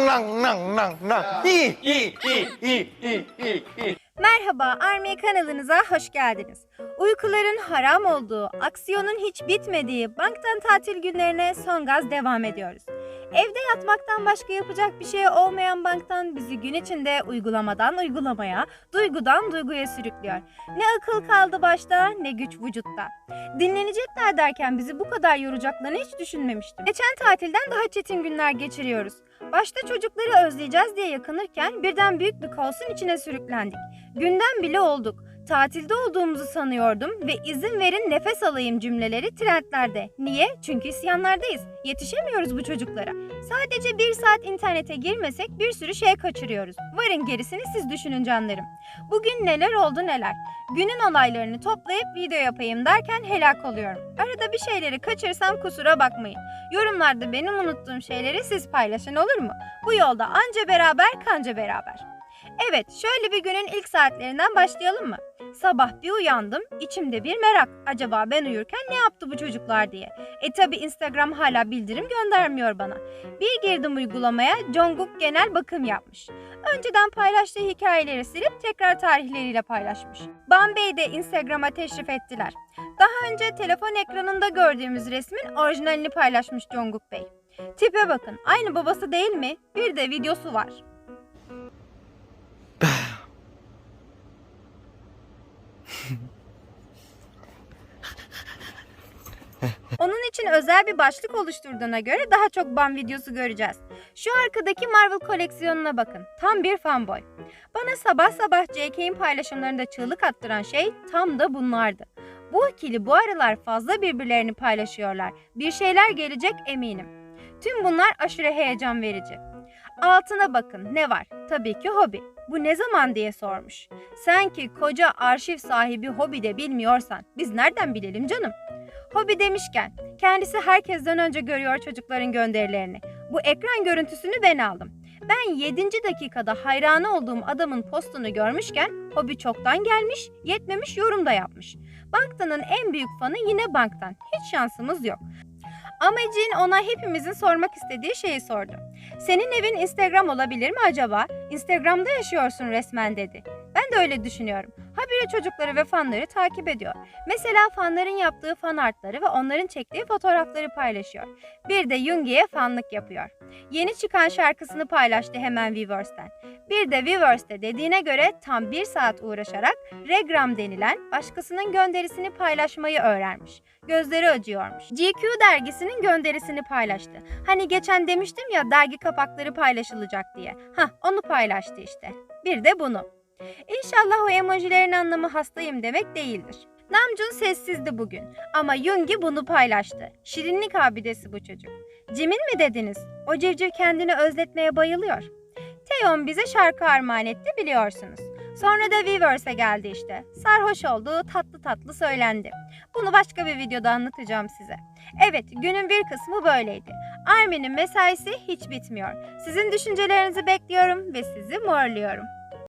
Nang nang nang nang. İyi iyi iyi iyi iyi iyi iyi. Merhaba Army kanalınıza hoş geldiniz. Uykuların haram olduğu, aksiyonun hiç bitmediği banktan tatil günlerine son gaz devam ediyoruz. Evde yatmaktan başka yapacak bir şey olmayan banktan bizi gün içinde uygulamadan uygulamaya, duygudan duyguya sürüklüyor. Ne akıl kaldı başta ne güç vücutta. Dinlenecekler derken bizi bu kadar yoracaklarını hiç düşünmemiştim. Geçen tatilden daha çetin günler geçiriyoruz. Başta çocukları özleyeceğiz diye yakınırken birden büyük bir kaosun içine sürüklendik. Günden bile olduk. Tatilde olduğumuzu sanıyordum ve izin verin nefes alayım cümleleri trendlerde. Niye? Çünkü isyanlardayız. Yetişemiyoruz bu çocuklara. Sadece bir saat internete girmesek bir sürü şey kaçırıyoruz. Varın gerisini siz düşünün canlarım. Bugün neler oldu neler. Günün olaylarını toplayıp video yapayım derken helak oluyorum. Arada bir şeyleri kaçırsam kusura bakmayın. Yorumlarda benim unuttuğum şeyleri siz paylaşın olur mu? Bu yolda anca beraber kanca beraber. Evet, şöyle bir günün ilk saatlerinden başlayalım mı? Sabah bir uyandım, içimde bir merak. Acaba ben uyurken ne yaptı bu çocuklar diye. E tabi Instagram hala bildirim göndermiyor bana. Bir girdim uygulamaya, Jungkook genel bakım yapmış. Önceden paylaştığı hikayeleri silip tekrar tarihleriyle paylaşmış. Bombay'de Instagram'a teşrif ettiler. Daha önce telefon ekranında gördüğümüz resmin orijinalini paylaşmış Jungkook Bey. Tipe bakın, aynı babası değil mi? Bir de videosu var. Onun için özel bir başlık oluşturduğuna göre daha çok ban videosu göreceğiz. Şu arkadaki Marvel koleksiyonuna bakın. Tam bir fanboy. Bana sabah sabah JK'in paylaşımlarında çığlık attıran şey tam da bunlardı. Bu ikili bu aralar fazla birbirlerini paylaşıyorlar. Bir şeyler gelecek eminim. Tüm bunlar aşırı heyecan verici. Altına bakın ne var? Tabii ki hobi. Bu ne zaman diye sormuş. Sen ki koca arşiv sahibi hobi de bilmiyorsan biz nereden bilelim canım? Hobi demişken kendisi herkesten önce görüyor çocukların gönderilerini. Bu ekran görüntüsünü ben aldım. Ben 7. dakikada hayranı olduğum adamın postunu görmüşken hobi çoktan gelmiş, yetmemiş yorum da yapmış. Banktan'ın en büyük fanı yine Banktan. Hiç şansımız yok. Amacın ona hepimizin sormak istediği şeyi sordu. Senin evin Instagram olabilir mi acaba? Instagram'da yaşıyorsun resmen dedi. De öyle düşünüyorum. Habire çocukları ve fanları takip ediyor. Mesela fanların yaptığı fan artları ve onların çektiği fotoğrafları paylaşıyor. Bir de Yoongi'ye fanlık yapıyor. Yeni çıkan şarkısını paylaştı hemen Weverse'den. Bir de Weverse'de dediğine göre tam bir saat uğraşarak Regram denilen başkasının gönderisini paylaşmayı öğrenmiş. Gözleri acıyormuş. GQ dergisinin gönderisini paylaştı. Hani geçen demiştim ya dergi kapakları paylaşılacak diye. Hah onu paylaştı işte. Bir de bunu. İnşallah o emojilerin anlamı hastayım demek değildir. Namjoon sessizdi bugün ama Yoongi bunu paylaştı. Şirinlik abidesi bu çocuk. Jimin mi dediniz? O civciv kendini özletmeye bayılıyor. Taeyeon bize şarkı armağan etti biliyorsunuz. Sonra da Weverse'e geldi işte. Sarhoş olduğu tatlı tatlı söylendi. Bunu başka bir videoda anlatacağım size. Evet, günün bir kısmı böyleydi. Armin'in mesaisi hiç bitmiyor. Sizin düşüncelerinizi bekliyorum ve sizi morluyorum.